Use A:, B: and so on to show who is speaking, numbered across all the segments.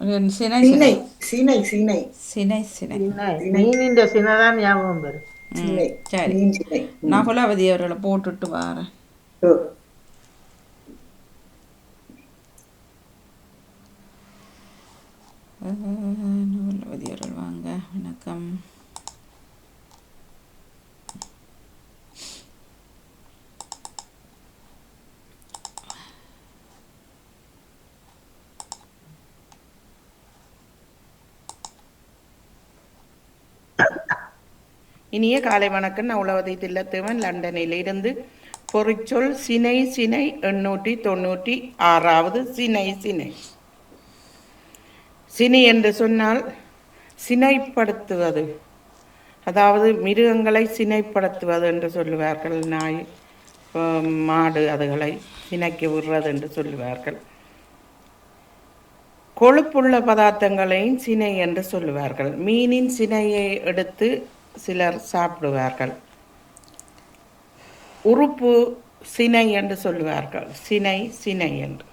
A: சினை
B: சீனை.
A: சினை
B: சீனை சீனை.
A: சினை சினை.
C: சின்ன மீனின்ற சின்னதான் ஞாபகம் வரும்.
B: சீனை
A: சரி.
B: சீனை.
A: நான் குலாவதி அவர்களை போட்டுட்டு வாரேன்
B: ஓ
A: குலாவதி அவர்கள் வாங்க வணக்கம்
D: இனிய காலை வணக்கம். நான் உளவதை தில்லத்தேவன். லண்டனில் இருந்து பொறிச்சொல் சினை சினை எண்ணூற்றி தொண்ணூற்றி ஆறாவது சினை சினை. சினை என்று சொன்னால் சினைப்படுத்துவது. அதாவது மிருகங்களை சினைப்படுத்துவது என்று சொல்லுவார்கள். நாய் மாடு அதுகளை சினைக்கு விடுறது என்று சொல்லுவார்கள். கொழுப்புள்ள பதார்த்தங்களையும் சினை என்று சொல்லுவார்கள். மீனின் சினையை எடுத்து சிலர் சாப்பிடுவார்கள். உறுப்பு சினை என்று சொல்லுவார்கள். சினை சினை என்று.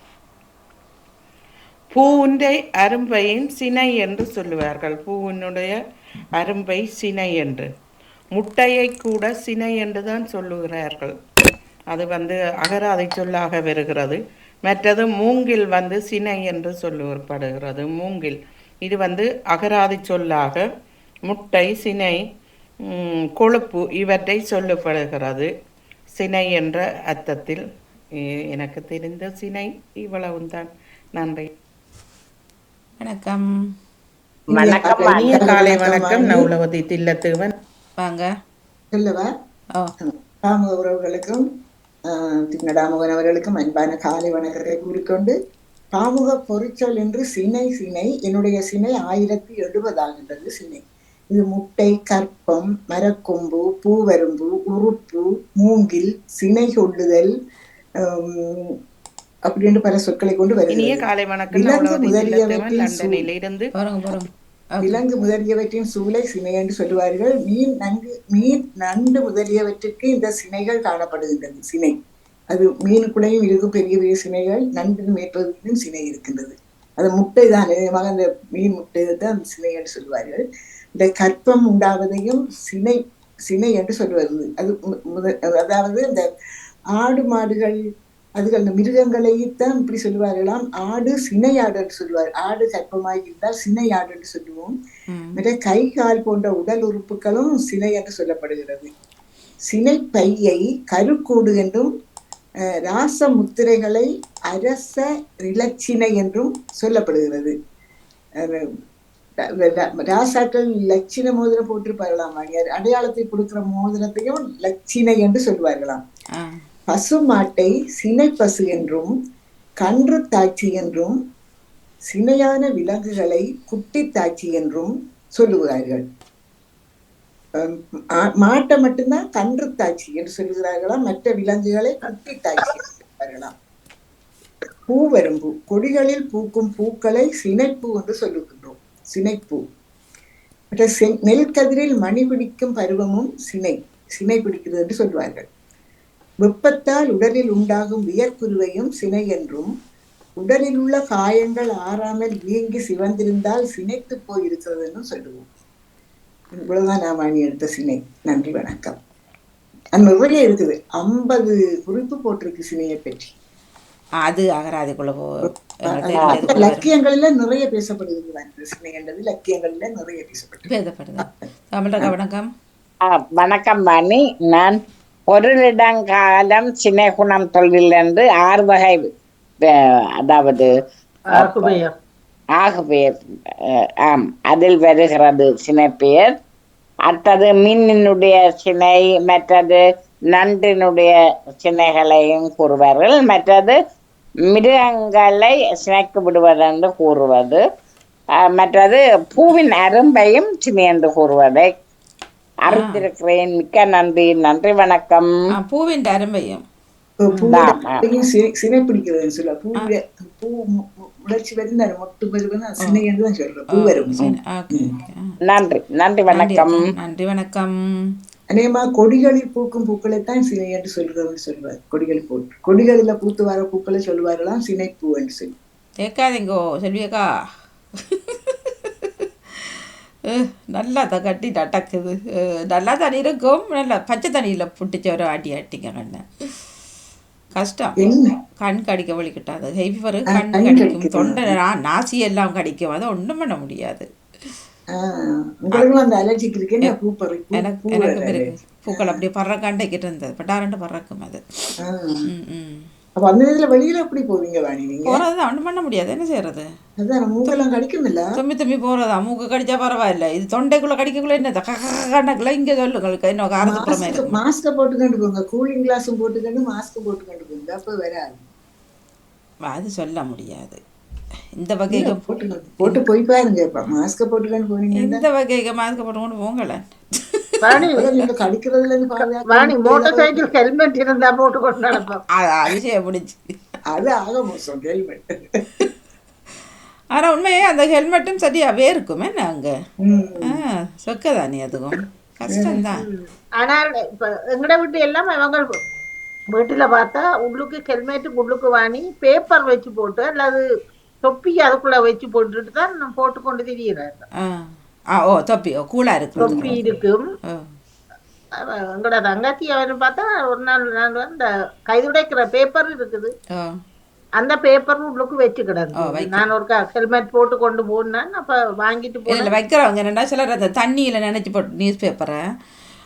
D: பூவுண்டை அரும்பையின் சினை என்று சொல்லுவார்கள். பூவினுடைய அரும்பை சினை என்று. முட்டையை கூட சினை என்று தான் சொல்லுகிறார்கள். அது வந்து அகராதை சொல்லாக வருகிறது. மற்றது மூங்கில் வந்து சினை என்று சொல்லப்படுகிறது மூங்கில். இது வந்து அகராதி சொல்லாக முட்டை சினை கொழுப்பு இவற்றை சொல்லப்படுகிறது. சினை என்ற அர்த்தத்தில் எனக்கு தெரிந்த சினை இவ்வளவுதான் நன்றி.
A: வணக்கம்.
E: வணக்கம்
D: இனிய
B: காலை வணக்கம்
D: வணக்கம்.
B: வாணி.
D: நவுலவதி தில்லத்துவன்.
A: வாங்க.
B: சொல்லவா.
A: ஓ.
B: ராம உறவுகளுக்கும் ஆஹ், திண்ணடாமுகன் அவர்களுக்கும் அன்பான காலை வணக்கத்தை கூறிக்கொண்டு பாமுக பொறிச்சொல் என்று சினை சினை என்னுடைய சினை ஆயிரத்தி எழுபதாகின்றது சினை. இது முட்டை கற்பம் மரக்கொம்பு பூவரும்பு உறுப்பு மூங்கில் சினை கொள்ளுதல் அப்படின்னு பல சொற்களை கொண்டு
D: இனிய
B: வருகிறது விலங்கு முதலியவற்றின் சூளை சினை என்று சொல்லுவார்கள். மீன் நன்கு மீன் நண்டு முதலியவற்றுக்கு இந்த சினைகள் காணப்படுகின்றது சினை. அது மீனுக்குள்ளேயும் இருக்கும் பெரிய பெரிய சினைகள் நண்டு மேற்பகுதியிலும் சினை இருக்கின்றது. அது முட்டை தான் நிஜமாக அந்த மீன் முட்டை தான் சினை என்று சொல்வார்கள் இந்த கற்பம் உண்டாவதையும் சினை சினை என்று சொல்வது அது அதாவது இந்த ஆடு மாடுகள் அதுகள் அந்த மிருகங்களைத்தான் இப்படி சொல்லுவார்களாம். ஆடு சினை ஆடு என்று சொல்லுவார். ஆடு கற்பமாய் இருந்தால் சினை ஆடு என்று சொல்லுவோம். மற்ற கை கால் போன்ற உடல் உறுப்புகளும் சினை என்று சொல்லப்படுகிறது. சினை பையை கருக்கூடு என்றும் ராச முத்திரைகளை அரச இலச்சினை என்றும் சொல்லப்படுகிறது. ராசாக்கள் லட்சின மோதிரம் போட்டிருப்பார்களாம். அடையாளத்தை கொடுக்கிற மோதிரத்தையும் லட்சினை என்று சொல்வார்களாம். பசுமாட்டை சினை பசு என்றும் கன்று தாட்சி என்றும் சினையான விலங்குகளை குட்டி தாட்சி என்றும் சொல்லுகிறார்கள். மாட்டை மட்டும்தான் கன்று தாட்சி என்று சொல்லுகிறார்களாம். மற்ற விலங்குகளை குட்டி தாட்சி என்று சொல்லுவார்களாம் பூவரும்பு கொடிகளில் பூக்கும் பூக்களை சினைப்பூ என்று சொல்லுகின்றோம் சினைப்பூ. மற்ற செ- நெல்கதிரில் மணி பிடிக்கும் பருவமும் சினை சினை பிடிக்கிறது என்று சொல்வார்கள். வெப்பத்தால் உடலில் உண்டாகும் வியர்க்குருவையும் சினை என்றும் உடலில் உள்ள காயங்கள் ஆறாமல் வீங்கி சிவந்திருந்தால் சினைத்து போயிருக்கிறது என்றும் சொல்லுவோம். இவ்வளவுதான் நான் எடுத்த சினை. நன்றி வணக்கம். அந்த நிறைய இருக்குது. ஐம்பது குறிப்பு போட்டிருக்கு சினையை பற்றி.
A: அது அகராதிக்குள்ள
B: லக்கியங்களில நிறைய பேசப்படுகிறது லக்கியங்களில நிறைய பேசப்படுது.
A: வணக்கம்.
E: ஆ, வணக்கம் வாணி நான் பொருளிடங்காலம் சினைகுணம் தொழில் என்று ஆறு வகை அதாவது
C: ஆகுபெயர்
E: ஆம் அதில் வருகிறது சினைப்பெயர் அடுத்தது மீனினுடைய சினை மற்றது நன்றினுடைய சினைகளையும் கூறுவார்கள். மற்றது மிருகங்களை சினைக்கு விடுவது என்று கூறுவது. மற்றது பூவின் அரும்பையும் சினை என்று கூறுவதை. அறிந்திருக்கிறேன் மிக்க நன்றி. நன்றி வணக்கம்.
A: பூவின்.
B: அரும்பையும். சினை பிடிக்கிறதுன்னு சொல்ல. பூ வருது மொட்டு சினை என்று தான் வரும்.
E: நன்றி. நன்றி வணக்கம்.
A: நன்றி வணக்கம்.
B: அநேகமா கொடிகளில் பூக்கும் பூக்களைத்தான் சினை என்று சொல்றதுன்னு சொல்வார். கொடிகளில் பூ கொடிகளில பூத்து வர பூக்களை சொல்வார்களாம் சினைப்பூ என்று சொல்லி.
A: கேட்காதீங்கோ செல்வியக்கா. நல்லா தான் கட்டி டக்குது அஹ், நல்லா தான் இருக்கும். நல்லா பச்சை தண்ணியில் புட்டிச்சு ஒரு ஆட்டி ஆட்டிங்க கண்ணை. கஷ்டம். கண் கடிக்க வலிக்கிட்டாது ஹெவி பிறகு
B: ஆ,
A: கண் கடிக்கும். தொண்டை நாசி எல்லாம் கடிக்கும். அதை ஒன்றும் பண்ண முடியாது. எனக்கு. இருக்கு. பூக்கள் அப்படியே பறக்காண்டைக்கிட்டு இருந்தது பட்டாரண்டு பறக்கும் அது.
B: அப்ப அந்த இதுல வெளியில எப்படி போவீங்க வாணி நீங்க?
A: போகிறது ஒன்றும் பண்ண முடியாது. என்ன செய்யறது
B: அதான் மூக்கெல்லாம் கடிக்குமில்ல
A: தும்மி தும்மி போகிறதா மூக்கு கடிச்சா பரவாயில்ல. இது தொண்டைக்குள்ளே கடிக்கக்குள்ள என்ன கணக்கில் இங்கே சொல்லுங்களுக்கு காரத்துக்குள்ளமே
B: மாஸ்க்
A: இருக்கும்
B: மாஸ்க போட்டுக்கொண்டு போங்க. கூலிங் கிளாஸும் போட்டுக்கொண்டு மாஸ்க் போட்டுக்கொண்டு போங்க. அப்ப வராது.
A: அது சொல்ல முடியாது. இந்த வகைக்கு
B: போட்டுக்கொண்டு போட்டு போய் பாருங்க. இப்ப மாஸ்க போட்டுக்கொண்டு போனீங்கன்னா
A: இந்த வகைக்கு மாஸ்க் போட்டு கொண்டு போங்களேன்.
C: Vani Vani motorcycle helmet இருந்தா போட்டு கொண்டு நடப்போம்.
A: அது அதிசயம் பிடிச்சி.
B: அது ஆக மோசம் ஹெல்மெட்
A: ஆனால் உண்மையே அந்த ஹெல்மெட்டும் சரியாகவே இருக்கும் என்ன அங்கே?
B: ம்.
A: ஆ சொக்கதானே அதுவும். கஷ்டம்தான்.
C: ஆனால் இப்ப எங்கட வீட்டு எல்லாம் அவங்க வீட்டுல பார்த்தா உள்ளுக்கு ஹெல்மெட் உள்ளுக்கு வாங்கி பேப்பர் வச்சு போட்டு அல்லது தொப்பி அதுக்குள்ள வச்சு போட்டுட்டு தான் நான் போட்டு கொண்டு திரியிறாங்க
A: ஆ. ஆ ஓ தொப்பி ஓ கூலாக
C: தொப்பி இருக்கும். எங்கட தங்கச்சி அவரு பார்த்தா ஒரு நாள் நான் அந்த கைதுடைக்கிற பேப்பர் இருக்குது. அந்த பேப்பர் உள்ளுக்கு வச்சு கிடந்து. நான் ஒரு ஹெல்மெட் போட்டு கொண்டு போனேன். அப்ப வாங்கிட்டு போனேன்.
A: இதில் வைக்கிறவங்க என்னடா சிலர் அந்த தண்ணியில் நினைச்சு போட்டு நியூஸ் பேப்பரை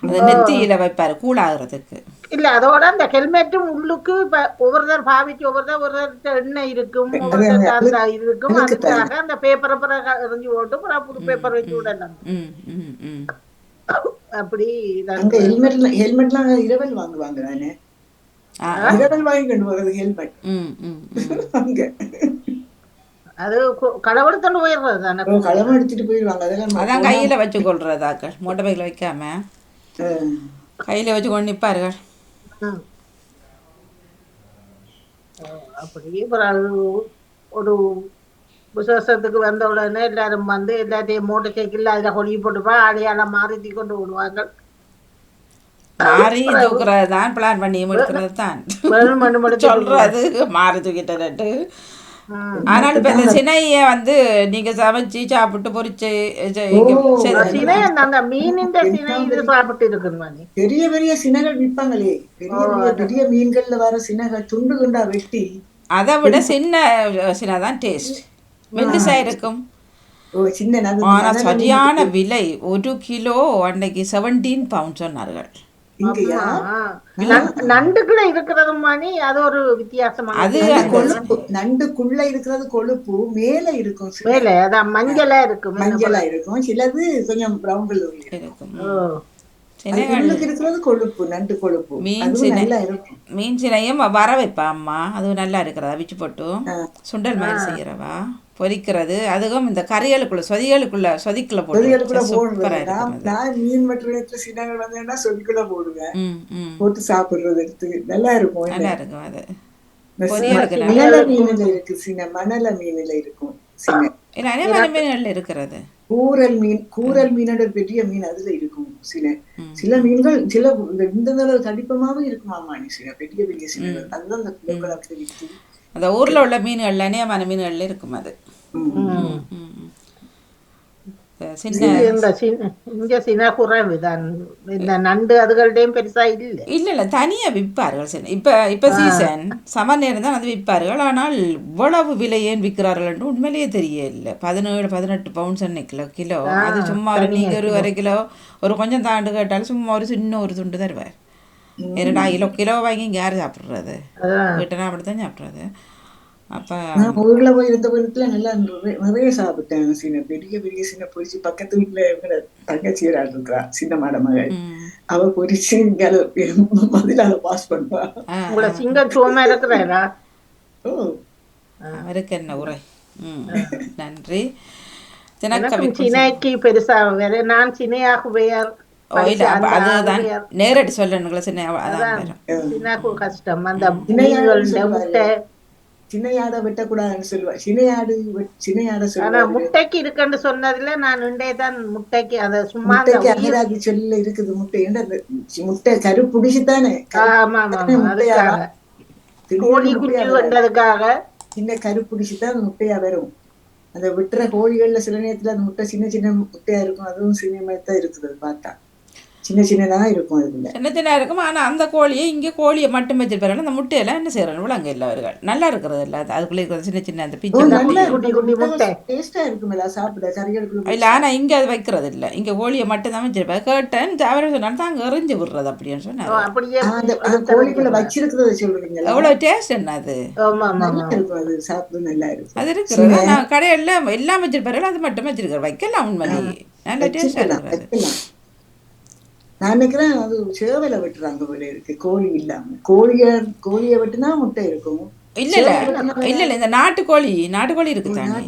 A: அந்த நெத்தியில் வைப்பார் கூலாகிறதுக்கு
C: இல்ல அதோட அந்த ஹெல்மெட்டும் உள்ளுக்கு ஒவ்வொருத்தர் பாவிச்சு ஒவ்வொருத்தர் ஒவ்வொருத்தர் எண்ணெய் இருக்கும் அந்த இருக்கும். அதுக்காக அந்த பேப்பரை பிறகு எறிஞ்சு போட்டு அப்புறம் புது பேப்பர் வச்சு விடலாம். அப்படி
B: அங்க ஹெல்மெட்ல ஹெல்மெட்லாம் இரவல் வாங்குவாங்க தானே? இரவல் வாங்கி கொண்டு போறது ஹெல்மெட் அங்க.
C: அது கு- களவெடுத்துட்டு போயிடுறது தானே?
B: களம் எடுத்துட்டு போயிடுவாங்க. அதெல்லாம்
A: அதான் கையில் வச்சு கொள்றதாக்கள் மூட்டை பைக்கில் வைக்காம. கையில் வச்சு கொண்டு நிற்பார்கள்
C: ம். அஹ் அப்படி அப்புறம் அது ஒரு விசேஷத்துக்கு வந்த உடனே எல்லாரும் வந்து எல்லாத்தையும் மோட்டர் சைக்கிள் அதில் கொடி போட்டுப்பா ஆடையால மாறித்தி கொண்டு விடுவாங்க
A: மாறி தூக்குறது தான் பிளான் பண்ணி எடுக்கிறது தான் சொல்றது மாறி தூக்கிட்டு. ஆனால் இப்போ இந்த சினையை வந்து நீங்க சமைச்சு சாப்பிட்டு பொரிச்சு செ- செய்து-
C: சினை அந்த- அந்த மீனின் சினை இது சாப்பிட்டு இருக்குது மணி
B: பெரிய பெரிய சினங்கள் விற்பாங்களே. பெரிய பெரிய பெரிய மீன்கள்ல வர சினங்கள் துண்டு துண்டா வெட்டி
A: அதை விட சின்ன சினை தான் டேஸ்ட் மெல்லிசா இருக்கும். ஆனா சரியான விலை. ஒரு கிலோ அன்னைக்கு செவன்டீன் பவுண்ட் சொன்னார்கள்.
B: இங்கயா?
C: நண்டுக்குள்ள இருக்கிறது மணி அது ஒரு வித்தியாசமான
A: அது
B: கொழுப்பு நண்டுக்குள்ள இருக்கிறது கொழுப்பு மேல இருக்கும்
C: மேல அதான் மஞ்சளா இருக்கும்
B: மஞ்சளா இருக்கும். சிலது கொஞ்சம் பிரவுன் கலர்ல இருக்கும். இருக்கிறது கொழுப்பு நண்டு கொழுப்பு.
A: மீன் மீன் சினையும் வர வைப்பா அம்மா? அது நல்லா இருக்கிறதா? விச்சு போட்டு. சுண்டல் மாதிரி செய்யறவா? பொரிக்கிறது அதுவும் இந்த கறிகளுக்குள்ள சொதிகளுக்குள்ள சொதிக்குள்ள
B: போடுவேன்
A: அது.
B: நான் மீன் மற்றும் சின்னங்கள் வந்தேன்னா சொதிக்குள்ள போடுவேன். போட்டு சாப்பிடுறது எடுத்து. நல்லா இருக்கும்?
A: நல்லா இருக்கும் அது.
B: சின- மணல மீன்ல இருக்கு சின்ன மணல மீன்ல இருக்கும்
A: இல்ல, நிறைய வகை மீன்கள் இருக்கிறது.
B: கூரல் மீன் கூரல் மீனோட பெரிய மீன் அதுல இருக்கும் சில. சில மீன்கள் சில இந்த தடவை தடிப்பமாவும் இருக்குமாமா சில. பெரிய பெரிய சில அதுதான் அந்த
A: அந்த ஊர்ல உள்ள மீன்கள்ல அநேகமான மீன்கள்ல இருக்கும் அது.
C: இங்க சின்ன குறைவு தான் இந்த நண்டு அதுகள்டையும் பெருசா இல்ல
A: இல்ல இல்ல தனியா விற்பார்கள் இப்ப இப்ப சீசன் சமர் நேரம் தான் அது விற்பார்கள் ஆனால் இவ்வளவு விலை ஏன் விற்கிறார்கள் என்று உண்மையிலேயே தெரியல பதினேழு பதினெட்டு பவுண்ட்ஸ் அன்னைக்கு கிலோ அது சும்மா ஒரு நீங்க ஒரு அரை கிலோ ஒரு கொஞ்சம் தாண்டு கேட்டாலும் சும்மா ஒரு சின்ன ஒரு துண்டு தருவார் இரண்டா கிலோ கிலோ வாங்கி யார் சாப்பிடுறது வீட்டினா அப்படித்தான் சாப்பிடுறது அப்ப
B: நான் ஊர்ல போய் இருந்த போயிடத்துல நல்லா நிறைய- நிறைய சாப்பிட்டேன். சின்ன பெரிய பெரிய சின்ன பொரிச்சு பக்கத்து வீட்டுல இவங்க தங்கச்சி ஆள் இருக்கிறா சின்ன மாட மகள்.
A: ம்,
B: அவ பொரிச்சு இங்க மதிலால பாஸ் பண்ணுவா.
C: உங்களை சிங்கம் சுவமா இருக்கிறா
B: ஓ.
A: அவருக்கு என்ன உரை? ம். நன்றி.
C: சினைக்கு பெருசா வேற நான் சினையாக
A: அப்ப அதுதான். நேரடி சொல்லணுங்களா சின்ன
C: கஷ்டம். அந்த. முட்டை
B: சின்னையாட வெட்டக்கூடாதுன்னு சொல்லுவா. சினையாடு சினையாட சொல்லுவா.
C: முட்டைக்கு இருக்குன்னு சொன்னதுல நான் உண்டே தான் முட்டைக்கு. அத சும்மா
B: முட்டைக்கு அகராதி சொல்ல இருக்குது முட்டை. முட்டை கரு புடிச்சுதானே
C: வந்ததுக்காக.
B: சின்ன கரு புடிச்சுதான் முட்டையா வரும். அந்த விட்டுற கோழிகள்ல சில நேரத்துல அந்த முட்டை சின்ன சின்ன முட்டையா இருக்கும். அதுவும் சின்ன மாதிரி தான் இருக்குது பார்த்தா. சின்ன சின்னதா இருக்கும் அதுல.
A: சின்ன சின்ன இருக்கும். ஆனால் அந்த கோழியை இங்கே கோழியை மட்டும் வச்சிருப்பாரு அந்த முட்டையெல்லாம் என்ன செய்கிறாங்க விளங்க இல்லை அவர்கள். நல்லா இருக்கிறது இல்லை அது. அதுக்குள்ளே இருக்கிற சின்ன சின்ன அந்த பிச்சு
B: நல்லா
C: குட்டி, குட்டி முட்டை.
B: டேஸ்டா இருக்குமில்ல சாப்பிட கறிகளுக்குள்ள
A: இல்லை ஆனால் இங்கே அது வைக்கிறது இல்லை. இங்கே கோழியை மட்டும் தான் வச்சிருப்பாரு கேட்டேன் அவரை சொன்னாலும் தாங்க எறிஞ்சு விடுறது அப்படின்னு சொன்னார்.
C: அப்படியே
B: அந்த கோழிக்குள்ள வச்சிருக்கிறத சொல்றீங்களா?
A: எவ்வளோ டேஸ்ட் என்ன அது?
B: அது. சாப்பிட நல்லா இருக்கும்.
A: அது இருக்கிறது. நான் கடையில் எல்லாம் வச்சிருப்பாரு அது மட்டும் வச்சிருக்காரு வைக்கலாம் உண்மையிலேயே. நல்ல
B: வைக்கலாம். நான் நினைக்கிறேன் அது சேவலை வெட்டுறாங்க போல இருக்கு. கோழி இல்லாம. கோழிய கோழியை வெட்டுனா முட்டை இருக்கும்.
A: இல்லை இல்லை. இல்லை இல்லை. இந்த நாட்டுக்கோழி நாட்டுக்கோழி இருக்கு தானே?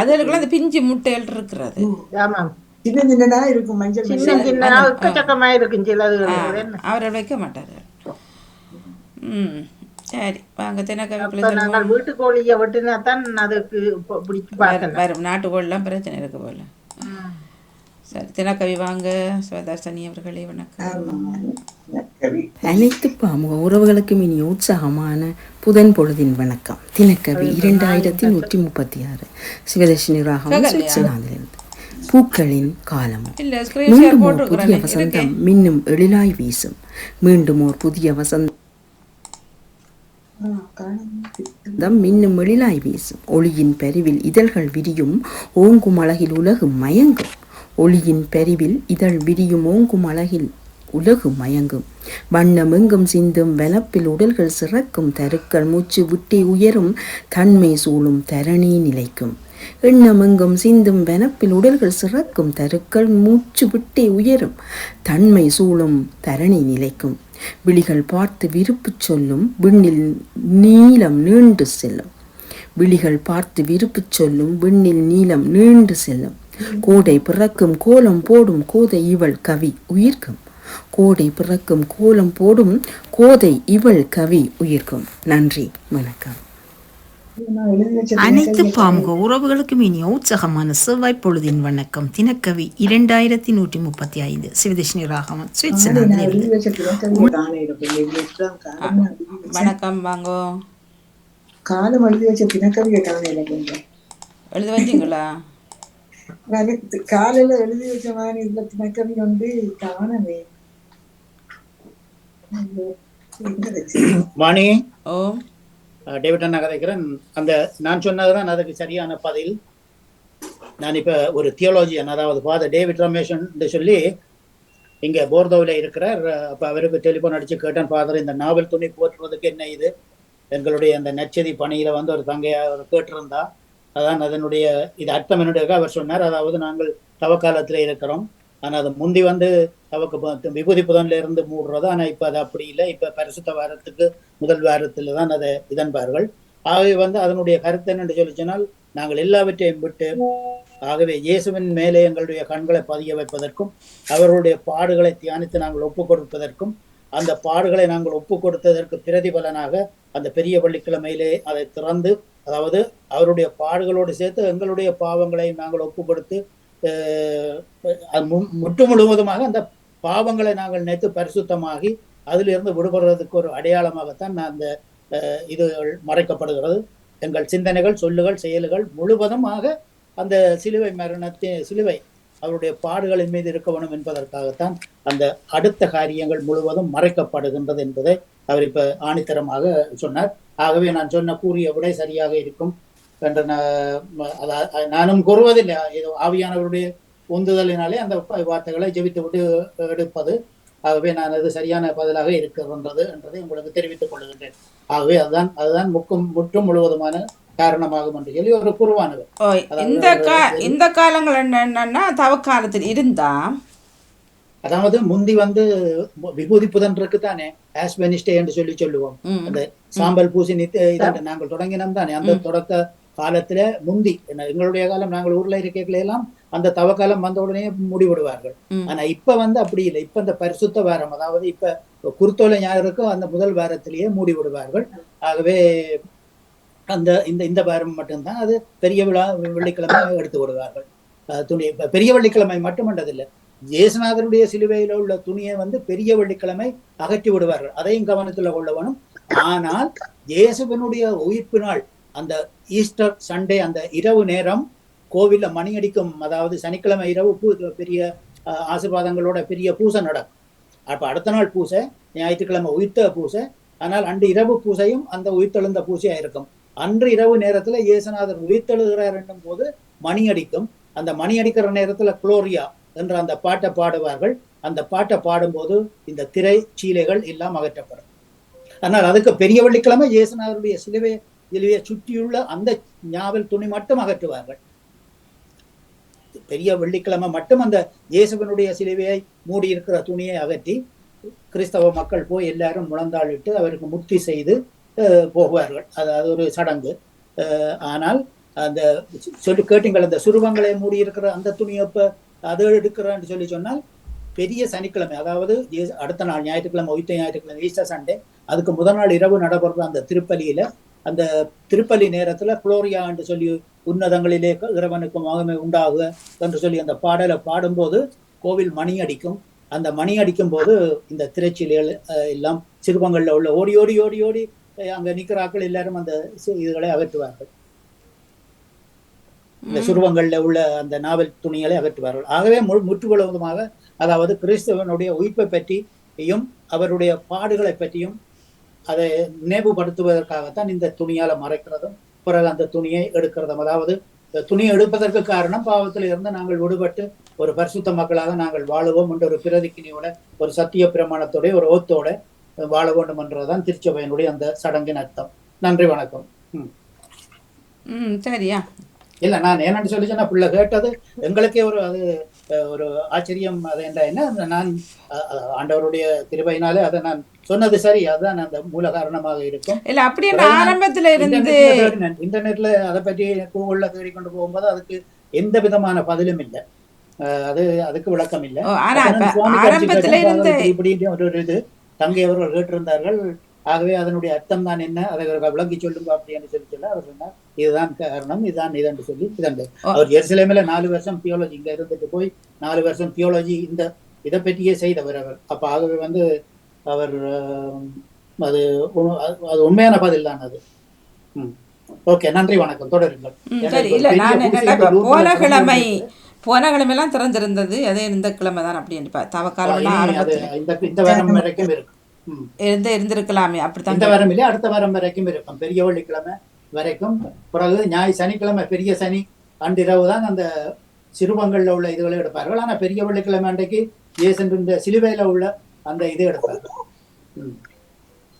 A: அதுகளுக்குலாம் அந்த பிஞ்சு முட்டைகள் இருக்கிறது.
C: ஆமா
B: சின்ன சின்னதா இருக்கும் மஞ்சள்
C: சின்ன
B: மஞ்சள்.
C: சின்ன எக்கச்சக்கமா இருக்கும் சிலது
A: அவரை வைக்க மாட்டாரு ம். சரி வாங்க தினக்கவி
C: இப்ப நாங்கள் வீட்டு கோழியை வெட்டினா தான் அதுக்கு பிடிச்சு பார்க்கலாம்
A: வரும். நாட்டுக்கோழிலாம் பிரச்சனை இருக்கு போல. தினக்கவி வாங்க சுவதர்சனி அவர்களே வணக்கம்.
F: அனைத்து பாமுக உறவுகளுக்கும் இனி உற்சாகமான புதன் பொழுதின் வணக்கம். தினக்கவி இரண்டாயிரத்தி நூற்றி முப்பத்தி ஆறு சிவதர்ஷினி ராகம் சுவிட்சர்லாந்திலிருந்து. பூக்களின்
A: ஷேர்
F: மீண்டும் ஓர் புதிய வசந்தம் மின்னும் எழிலாய் வீசும். மீண்டும் ஓர் புதிய வசந்தம். தம் மின்னும் எழிலாய் வீசும். ஒளியின் பரிவில் இதழ்கள் விரியும். ஓங்கும் அழகில் உலகு மயங்கும். ஒளியின் பரிவில் இதழ் விரியும் ஓங்கும் அழகில் உலகு மயங்கும். வண்ணம் எங்கும் சிந்தும் வனப்பில் உடல்கள் சிறக்கும். தருக்கள் மூச்சு விட்டே உயரும். தன்மை சூழும் தரணி நிலைக்கும். எண்ணமெங்கும் சிந்தும் வனப்பில் உடல்கள் சிறக்கும். தருக்கள் மூச்சு விட்டே உயரும். தன்மை சூழும் தரணி நிலைக்கும். விழிகள் பார்த்து விருப்பு சொல்லும். விண்ணில் நீளம் நீண்டு செல்லும். விழிகள் பார்த்து விருப்பு சொல்லும். விண்ணில் நீளம் நீண்டு செல்லும். கோடை பிறக்கும் கோலம் போடும் கோதை இவள் கவி உயிர்க்கும். கோடை பிறக்கும் கோலம் போடும் கோதை இவள் கவி உயிர்க்கும். நன்றி வணக்கம்.
G: அனைத்து பாமுக உறவுகளுக்கும் இனி உற்சாகமான செவ்வாய் பொழுதின் வணக்கம். தினக்கவி இரண்டாயிரத்தி நூற்றி முப்பத்தி ஐந்து சிவதேஷினி ராகவன்
A: வணக்கம் வாங்கோ.
B: காலம் எழுதி வச்ச தினக்கவியை
A: எழுத வச்சிங்களா?
B: காலையில எழுதி வச்ச மாதிரி இந்த தினக்கவி வந்து காணவே.
H: வாணி.
A: ஓ.
H: டேவிட் அண்ணா கதைக்கிறேன். அந்த நான் சொன்னதுதான் அதுக்கு சரியான பதில். நான் இப்ப ஒரு தியோலஜியன் அதாவது ஃபாதர் டேவிட் ரமேஷன் சொல்லி இங்க போர்தோவில் இருக்கிறார். அப்ப அவருக்கு டெலிபோன் அடிச்சு கேட்டேன் ஃபாதர் இந்த நாவல் துணி போற்றுறதுக்கு என்ன இது? எங்களுடைய அந்த நச்சதி பணியில வந்து ஒரு தங்கையா அவர் கேட்டிருந்தா. அதான் அதனுடைய இது அர்த்தம் என்னுடைய அவர் சொன்னார். அதாவது நாங்கள் தவக்காலத்துல இருக்கிறோம். ஆனால் அது முந்தி வந்து தவக்கு விபூதி புதன்ல இருந்து மூடுறது. ஆனா இப்ப அது அப்படி இல்லை. இப்ப பரிசுத்த வாரத்துக்கு முதல் வாரத்தில் தான் அதை இதன்பார்கள் ஆகவே வந்து அதனுடைய கருத்து என்னென்று சொல்லி சொன்னால் நாங்கள் எல்லாவற்றையும் விட்டு ஆகவே இயேசுவின் மேலே எங்களுடைய கண்களை பதிய வைப்பதற்கும் அவர்களுடைய பாடுகளை தியானித்து நாங்கள் ஒப்பு கொடுப்பதற்கும் அந்த பாடுகளை நாங்கள் ஒப்பு கொடுத்ததற்கு பிரதிபலனாக அந்த பெரிய பள்ளிக்கிழமையிலே அதை திறந்து அதாவது அவருடைய பாடுகளோடு சேர்த்து எங்களுடைய பாவங்களை நாங்கள் ஒப்புப்படுத்தி முற்று முழுவதுமாக அந்த பாவங்களை நாங்கள் நினைத்து பரிசுத்தமாகி அதிலிருந்து விடுபடுறதுக்கு ஒரு அடையாளமாகத்தான் நான் அந்த அஹ், இது மறைக்கப்படுகிறது. எங்கள் சிந்தனைகள் சொல்லுகள் செயல்கள் முழுவதுமாக அந்த சிலுவை மரணத்தின் சிலுவை அவருடைய பாடுகளின் மீது இருக்க வேணும் என்பதற்காகத்தான் அந்த அடுத்த காரியங்கள் முழுவதும் மறைக்கப்படுகின்றது என்பதை அவர் இப்ப ஆணித்தரமாக சொன்னார். ஆகவே நான் சொன்ன கூறிய விடை சரியாக இருக்கும் என்று நானும் கூறுவதில்லை. ஏதோ ஆவியானவருடைய உந்துதலினாலே அந்த வார்த்தைகளை ஜெபித்து விட்டு எடுப்பது. ஆகவே நான் அது சரியான பதிலாக இருக்கின்றது என்றதை உங்களுக்கு தெரிவித்துக் கொள்கின்றேன். ஆகவே அதுதான் அதுதான் முக்கும் முற்றும் முழுவதுமான காரணமாகும் என்று சொல்லி ஒரு குருவானவர்.
A: இந்த கா இந்த காலங்கள் என்னன்னா தவக்காலத்தில் இருந்தா
H: அதாவது முந்தி வந்து விபூதி புதன் இருக்கு தானே ஆஸ்பெனிஸ்டே என்று சொல்லி சொல்லுவோம். அந்த சாம்பல் பூசி நித்து இதாண்ட நாங்கள் தொடங்கினோம் தானே அந்த தொடக்க காலத்துல முந்தி எங்களுடைய காலம் நாங்கள் ஊர்ல இருக்கைகளை எல்லாம் அந்த தவக்காலம் வந்த உடனே முடிவிடுவார்கள். ஆனா இப்ப வந்து அப்படி இல்லை. இப்ப இந்த பரிசுத்த வாரம் அதாவது இப்ப குருத்தோலை ஞாயிறுக்கும் அந்த முதல் வாரத்திலேயே மூடி விடுவார்கள் ஆகவே அந்த இந்த இந்த வாரம் மட்டும்தான் அது பெரிய விழா வெள்ளிக்கிழமை எடுத்து விடுவார்கள். துணி பெரிய வெள்ளிக்கிழமை மட்டுமன்றதில்லை இயேசுநாதருடைய சிலுவையில உள்ள துணியை வந்து பெரிய வெள்ளிக்கிழமை அகற்றி விடுவார்கள். அதையும் கவனத்தில் கொள்ள வேணும் ஆனால் இயேசுவினுடைய உயிர்ப்பு நாள் அந்த ஈஸ்டர் சண்டே அந்த இரவு நேரம் கோவிலில் மணி அடிக்கும் அதாவது சனிக்கிழமை இரவு பூ பெரிய ஆசிர்வாதங்களோட பெரிய பூசை நடக்கும். அப்ப அடுத்த நாள் பூசை ஞாயிற்றுக்கிழமை உயிர்த்த பூசை ஆனால் அன்று இரவு பூசையும் அந்த உயிர்த்தெழுந்த பூசையா இருக்கும். அன்று இரவு நேரத்துல இயேசுநாதர் உயிர்த்தெழுகிறார் என்னும் போது மணி அடிக்கும். அந்த மணி அடிக்கிற நேரத்துல குளோரியா என்ற அந்த பாட்டை பாடுவார்கள். அந்த பாட்டை பாடும்போது இந்த திரை சீலைகள் எல்லாம் அகற்றப்படும். ஆனால் அதுக்கு பெரிய வெள்ளிக்கிழமை இயேசுநாதருடைய சிலுவை சிலுவையை சுற்றியுள்ள அந்த ஞாபல் துணி மட்டும் அகற்றுவார்கள். பெரிய வெள்ளிக்கிழமை மட்டும் அந்த இயேசுவனுடைய சிலுவையை மூடி இருக்கிற துணியை அகற்றி கிறிஸ்தவ மக்கள் போய் எல்லாரும் முழந்தாளிட்டு அவருக்கு முக்தி செய்து அஹ், போவார்கள். அது அது ஒரு சடங்கு. அஹ், ஆனால் அந்த சொல்லி கேட்டீங்கள் அந்த சுருவங்களை மூடி இருக்கிற அந்த துணியை இப்போ அதை எடுக்கிறான்னு சொல்லி சொன்னால் பெரிய சனிக்கிழமை அதாவது அடுத்த நாள் ஞாயிற்றுக்கிழமை ஒய்த்த ஞாயிற்றுக்கிழமை ஈஸ்டர் சண்டே அதுக்கு முதல் நாள் இரவு நடைபெறுற அந்த திருப்பலியில அந்த திருப்பலி நேரத்துல குளோரியா என்று சொல்லி உன்னதங்களிலே இறைவனுக்கு மகிமை உண்டாகுக என்று சொல்லி அந்த பாடலை பாடும்போது கோவில் மணி அடிக்கும். அந்த மணி அடிக்கும் போது இந்த திரைச்சீலைகள் எல்லாம் சிறுவங்கள்ல உள்ள ஓடி ஓடி ஓடி ஓடி அங்கே நிற்கிறாக்கள் எல்லாரும் அந்த இதுகளை அகற்றுவார்கள். இந்த சுருவங்கள்ல உள்ள அந்த நாவல் துணிகளை அகற்றுவார்கள். ஆகவே முழு முற்றுமுழுவதுமாக அதாவது கிறிஸ்தவனுடைய உயிர்ப்பை பற்றியும் அவருடைய பாடுகளை பற்றியும் அதை நினைவுபடுத்துவதற்காகத்தான் இந்த துணியால மறைக்கிறதும் பிறகு அந்த துணியை எடுக்கிறதும். அதாவது துணியை எடுப்பதற்கு காரணம் பாவத்தில் இருந்து நாங்கள் விடுபட்டு ஒரு பரிசுத்த மக்களாக நாங்கள் வாழுவோம் என்ற ஒரு பிரதிக்கினியோட ஒரு சத்திய பிரமாணத்தோட ஒரு ஓத்தோட வாழ வேண்டும் என்றதான் திருச்சபையினுடைய அந்த சடங்கின் அர்த்தம். நன்றி வணக்கம். ம்.
A: சரியா
H: இல்ல நான் என்னன்னு சொல்லி சொன்னா பிள்ளை கேட்டது எங்களுக்கே ஒரு அது ஒரு ஆச்சரியம் அது என்ன என்ன நான் ஆண்டவருடைய கிருபையினாலே அதை நான் சொன்னது சரி அதுதான் அந்த மூல காரணமாக இருக்கும்.
A: இல்ல
H: நான்
A: ஆரம்பத்துல இருந்து
H: இன்டர்நெட்ல அதை பற்றி கூகுள்ல தேடி கொண்டு போகும்போது அதுக்கு எந்த விதமான பதிலும் இல்லை. அது அதுக்கு விளக்கம் இல்லை. இப்படி ஒரு இது தங்கை அவர்கள் கேட்டிருந்தார்கள். ஆகவே அதனுடைய அர்த்தம் தான் என்ன? அதை விளங்கி சொல்லுங்க அப்படின்னு சொல்லி சொல்ல அவர் சொன்னார் இதுதான் காரணம் இதுதான் இதன்று சொல்லி இதன்று
A: ஓ.
H: அவர் எருசலேமில் நாலு வருஷம் தியோலஜி இங்க இருந்துட்டு போய் நாலு வருஷம் தியோலஜி இந்த இதை பற்றியே செய்தவர் அவர். அப்ப ஆகவே வந்து அவர் அது அது உண்மையான பதில் தான் அது. ஓகே நன்றி வணக்கம். தொடருங்கள்.
A: ம், போன கிழமை. போன கிழமைலாம் திறந்திருந்தது அதே இந்த கிழமை தான் ஆரம்பத்துல.
H: இந்த இந்த வாரம் வரைக்கும் இருக்கும். ம்.
A: இருந்து இருந்திருக்கலாமே அப்படித்தான்
H: இந்த வாரம் இல்லையா அடுத்த வாரம் வரைக்கும் இருக்கும். பெரிய வெள்ளிக்கிழமை வரைக்கும். பிறகு ஞாய் சனிக்கிழமை பெரிய சனி அன்றிரவு தான் அந்த சிறுவங்கள்ல உள்ள இதுகளை எடுப்பார்கள். ஆனா பெரிய வெள்ளிக்கிழமை அன்றைக்கு இயேசன் இந்த சிலுவையில உள்ள அந்த இது எடுப்பார்கள். ம்.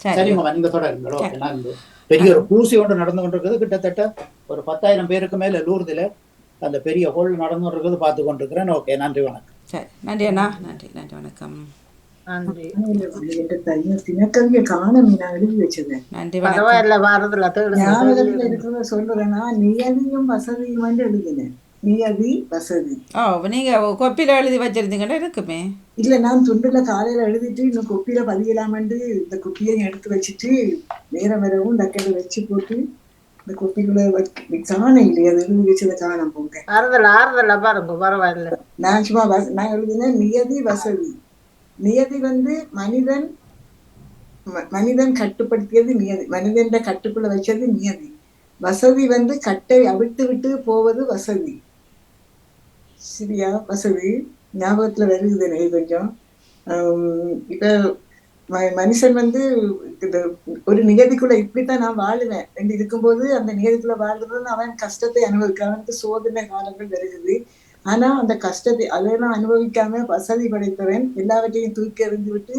A: சரி.
H: சரிம்மா நீங்க தொடருங்கள். பெரிய ஒரு பூசி ஒன்று நடந்து கொண்டிருக்கிறது கிட்டத்தட்ட ஒரு பத்தாயிரம் பேருக்கு மேல லூர்துல அந்த பெரிய ஹோல் நடந்து கொண்டிருக்கிறது பார்த்து கொண்டிருக்கிறேன். ஓகே நன்றி வணக்கம்.
A: சரி. நன்றி அண்ணா. நன்றி நன்றி வணக்கம்.
C: நன்றி.
B: தினக்கவியை காணும் நான் எழுதி வச்சிருந்தேன்
A: நன்றி வணக்கம்.
C: பரவாயில்ல தேடுங்க
B: ஞாபகத்துல இருக்கிறத சொல்றேன்னா நியதியும் வசதியும் வந்து எழுதினேன். நியதி வசதி.
A: ஓ நீங்க கொப்பில எழுதி வச்சிருந்தீங்கன்னா இருக்குமே.
B: இல்ல நான் துண்டுல காலையில எழுதிட்டு இன்னும் கொப்பியில பதியலாமண்டு இந்த கொப்பியை எடுத்து வச்சுட்டு நேரம் வரவும் டக்கெட்டு வச்சு போட்டு இந்த கொப்பிக்குள்ள வைக்க- காண இல்லையா? அது எழுதி வச்சதை காணாம போங்க.
C: ஆறுதல் ஆறுதல் பாருங்க பரவாயில்ல.
B: நான் சும்மா வச- நான் எழுதினேன் நியதி வசதி. நியதி வந்து மனிதன் மனிதன் கட்டுப்படுத்தியது நியதி மனிதன் கட்டுக்குள்ள வச்சது நியதி. வசதி வந்து கட்டை அவிழ்த்து விட்டு போவது வசதி. சரியா? வசதி. ஞாபகத்துல வருகுது எனக்கு கொஞ்சம். இப்ப ம- மனுஷன் வந்து இந்த ஒரு நியதிக்குள்ள இப்படித்தான் நான் வாழுவேன். என்று இருக்கும்போது அந்த நியதிக்குள்ள வாழ்றதுன்னு அவன் கஷ்டத்தை அனுபவிக்க அவனுக்கு சோதனை காலங்கள் வருகுது ஆனா அந்த கஷ்டத்தை அதெல்லாம் அனுபவிக்காம வசதி படைத்தவன் எல்லாவற்றையும் தூக்கி எறிந்து விட்டு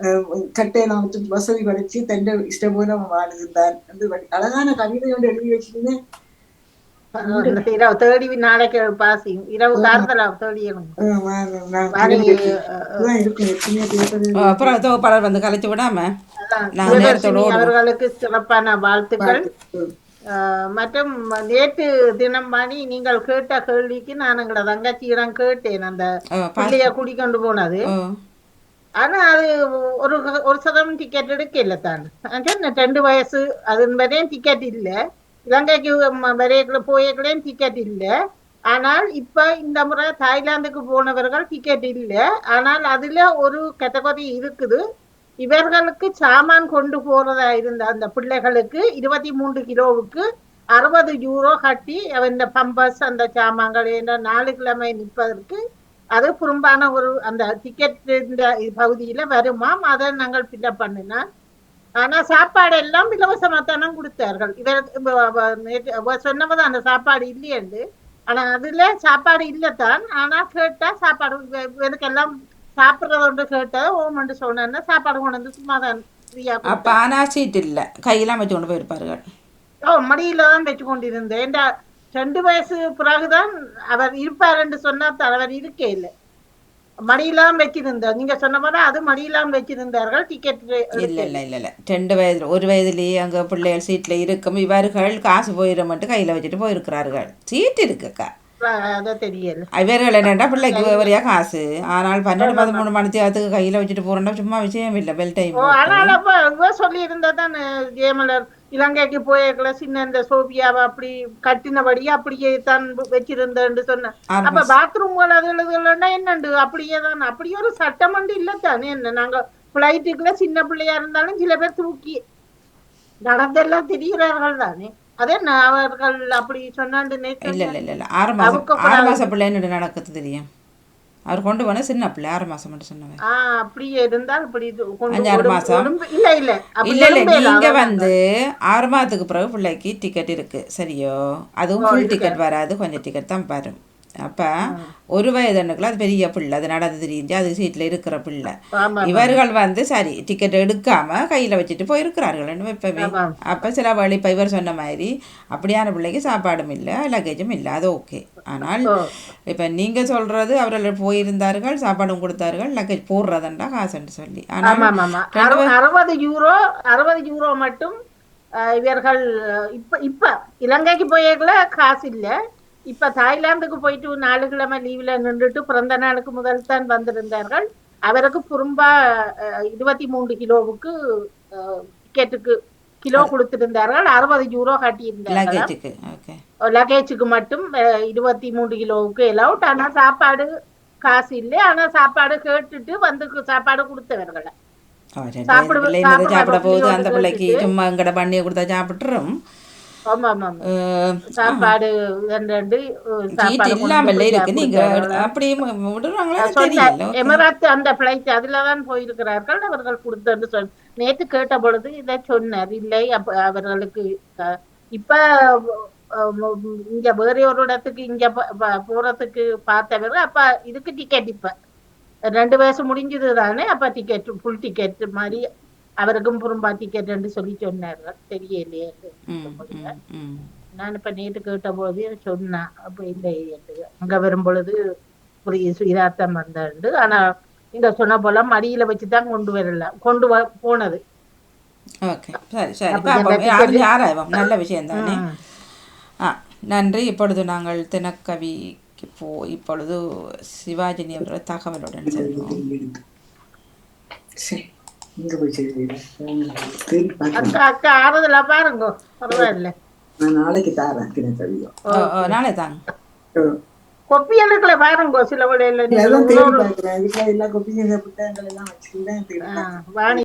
B: அஹ், கட்டையெல்லாம் வச்சு வசதி படைச்சு தன் இஷ்டம் போல வாழுகின்றான் என்று அழகான கவிதை ஒன்று எழுதி வச்சிருந்தேன்.
C: இரவு தேடி நாளைக்கு பாசி இரவு
B: நான் நான் பேப்பர்
A: ஓ, அப்புறம் தொகுப்பாளர் வந்து கலைச்சு விடாம நான்.
C: அவர்களுக்கு சிறப்பான வாழ்த்துக்கள். மற்றும் நேற்று தினம் மணி நீங்கள் கேட்ட கேள்விக்கு நான் எங்களோட தங்கச்சியிடம் கேட்டேன். அந்த பிள்ளைய கூட்டிக்கொண்டு போனது.
A: ஓ.
C: ஆனா அது ஒரு ஒரு சதம் டிக்கெட் எடுக்கல தான். ரெண்டு வயசு அது வரையும் டிக்கெட் இல்ல. இலங்கைக்கு வரையக்குள்ள போயக்குள்ளேயும் டிக்கெட் இல்ல. ஆனால் இப்ப இந்த முறை தாய்லாந்துக்கு போனவர்கள் டிக்கெட் இல்ல. ஆனால் அதுல ஒரு கேட்டகரி இருக்குது. இவர்களுக்கு சாமான் கொண்டு போறதா இருந்த அந்த பிள்ளைகளுக்கு இருபத்தி மூன்று கிலோவுக்கு அறுபது யூரோ கட்டி இந்த பம்பஸ் அந்த சாமான்கள் என்ற நாலு கிழமை நிற்பதற்கு அது புறம்பான ஒரு அந்த டிக்கெட் இந்த பகுதியில வருமாம் அதை நாங்கள் பில்லப் பண்ணினா ஆனா சாப்பாடு எல்லாம் இலவசமா தானே கொடுத்தார்கள். இவர் சொன்னபோது அந்த சாப்பாடு இல்லையண்டு ஆனா அதுல சாப்பாடு இல்லத்தான். ஆனா கேட்டா சாப்பாடு இவருக்கெல்லாம் இவனுக்கெல்லாம் சாப்பிடுறது ஒன்று கேட்டா ஓமண்டு சொன்னேன்னா சாப்பாடு கொண்டு வந்து சும்மா தான் ஃப்ரீயா
A: அப்போ ஆனால் சீட் இல்லை. கையெல்லாம் வச்சு கொண்டு போயிருப்பார்கள்.
C: ஓ மடியில தான் வச்சு கொண்டிருந்தேன் ஏண்டா ரெண்டு வயசு பிறகுதான் அவர் இருப்பார் என்று சொன்னார் அவர் இருக்கே இல்லை. மடியெல்லாம் வச்சிருந்தார். நீங்க சொன்ன மாதிரி அது மடியெல்லாம் வச்சிருந்தார்கள். டிக்கெட்
A: இல்லை இல்லை இல்லை இல்லை. ரெண்டு வயது ஒரு வயதுலேயே அங்கே பிள்ளைகள் சீட்டில் இருக்கும். இவர்கள் காசு போயிடும்ட்டு கையில் வச்சுட்டு போயிருக்கிறார்கள். சீட் இருக்குக்கா இவர்கள் என்னென்னா பிள்ளைக்கு வரையா காசு ஆனால் பன்னெண்டு பதிமூணு மணி தேரத்துக்கு கையில் வச்சுட்டு போகிறோம்னா சும்மா விஷயம் இல்லை பெல் டைம்
C: ஆனால் அப்ப சொல்லி ஜெயமலர் இலங்கைக்கு போயிருக்கல சின்ன இந்த சோபியாவை அப்படி கட்டினபடி அப்படியே தான் வச்சிருந்தேன்னு சொன்ன
A: ஆறு
C: அப்ப பாத்ரூம் அதுலன்னா என்னண்டு அப்படியே தான் அப்படி ஒரு சட்டம் வந்து இல்ல தானே என்ன நாங்க பிளைட்டுக்குள்ள சின்ன பிள்ளையா இருந்தாலும் சில பேர் தூக்கி நடந்தெல்லாம் திரிகிறார்கள் தானே அதே நான் அவர்கள் அப்படி சொன்னாண்டு
A: இல்லை ஆறு பிள்ளைன்னு நடக்குது தெரியும். அவர் கொண்டு போன சின்ன பிள்ளை ஆறு மாதம் மட்டும் சொன்னவன்.
C: அப்படியே இருந்தால் இப்படி
A: அஞ்சாறு மாசம்.
C: இல்ல இல்ல.
A: இல்லை இல்லை
C: அதான்
A: வந்து ஆறு மாதத்துக்கு பிறகு பிள்ளைக்கு டிக்கெட் இருக்குது சரியோ? அதுவும் ஃபுல் டிக்கெட் வராது. கொஞ்சம் டிக்கெட் தான் வரும். அப்போ ஒரு வயதுன்னுக்குள்ள அது பெரிய பிள்ளை அது நடந்து தெரிஞ்சு அது சீட்டில் இருக்கிற பிள்ளை. இவர்கள் வந்து சரி டிக்கெட் எடுக்காம கையில் வச்சுட்டு போயிருக்கிறார்கள் எப்பவுமே. அப்போ சில வழி இப்போ இவர் சொன்ன மாதிரி அப்படியான பிள்ளைக்கு சாப்பாடும் இல்லை லக்கேஜும் இல்லை அது ஓகே ஆனால். இப்போ நீங்கள் சொல்கிறது அவர்கள் போயிருந்தார்கள் சாப்பாடும் கொடுத்தார்கள் லக்கேஜ் போடுறதுண்டா காசுன்னு சொல்லி. ஆனால்
C: அறுபது யூரோ அறுபது யூரோ மட்டும் இவர்கள் இப்ப இப்ப இலங்கைக்கு போயக்குள்ள காசு இல்ல. இப்ப தாய்லாந்துக்கு போயிட்டு நாலு கிழமை லீவ்ல நின்றுட்டு பிறந்த நாளுக்கு முதல் தான் வந்திருந்தார்கள். அவருக்கு புறம்பா இருபத்தி மூன்று கிலோவுக்கு டிக்கெட்டுக்கு கிலோ கொடுத்திருந்தார்கள். அறுபது யூரோ கட்டியிருந்தார்கள்.
A: லக்கேஜுக்கு
C: மட்டும் இருபத்தி மூன்று கிலோவுக்கு எலவுட் ஆனா சாப்பாடு காசு இல்லை. ஆனா சாப்பாடு கேட்டுட்டு வந்து சாப்பாடு கொடுத்தவர்களை. சாப்பிட
A: போகுது. அந்த பிள்ளைக்கு. சும்மா எங்கட பண்ணியை கொடுத்தா சாப்பிட்டுரும்.
C: சாப்பாடு ரெண்டு ரெண்டு அஹ்,
A: சீட்டு
C: சாப்பாடு கொண்டு
A: இல்லாமல்
C: போய்
A: இருக்கு. நீங்க. அப்படியே விடுறாங்களா? தெரியல.
C: அந்த பிளைட் அதுலதான் போயிருக்கிறார்கள். அவர்கள் கொடுத்தன்னு சொல் நேத்து கேட்ட பொழுது இதை சொன்னார். இல்லை அப்ப அவர்களுக்கு இப்ப இங்க வேற ஒரு இடத்துக்கு இங்க போறதுக்கு பார்த்தவர் அப்ப இதுக்கு டிக்கெட் இப்ப. ரெண்டு வயசு முடிஞ்சது தானே அப்ப டிக்கெட் ஃபுல் டிக்கெட் மாதிரி அவருக்கும் புறம்பா டிக்கெட்னு சொல்லி சொன்னார்கள் தெரியலையே. நான் இப்ப நேற்று கேட்ட போது சொன்னேன் அப்ப இல்லை. அங்க வரும் பொழுது ஒரு இதார்த்தம் வந்தாண்டு. ஆனா இந்த சொன்ன போல மடியில வச்சுதான் கொண்டு வரல. கொண்டு வ போனது.
A: நல்ல விஷயம் தானே? நன்றி. இப்பொழுது நாங்கள் தினக்கவிக்கு போ இப்பொழுது சிவாஜினி அவர்கள் தகவலுடன் செல்வோம்.
B: சரி. இங்க போய் பார்க்கலாம்
C: அக்கா அக்கா ஆறுதலா பாருங்க. பரவாயில்ல.
B: நான் நாளைக்கு தாரேன்
A: ஓ, ஓ, நாளை தாங்க
C: கொப்பி எடுக்கல பாருங்க சில வழியில
B: அதான் தேடி பார்க்கிறேன் வீட்டுல எல்லா கொப்பிங்க புத்தகங்கள் எல்லாம் தேடி
C: வாணி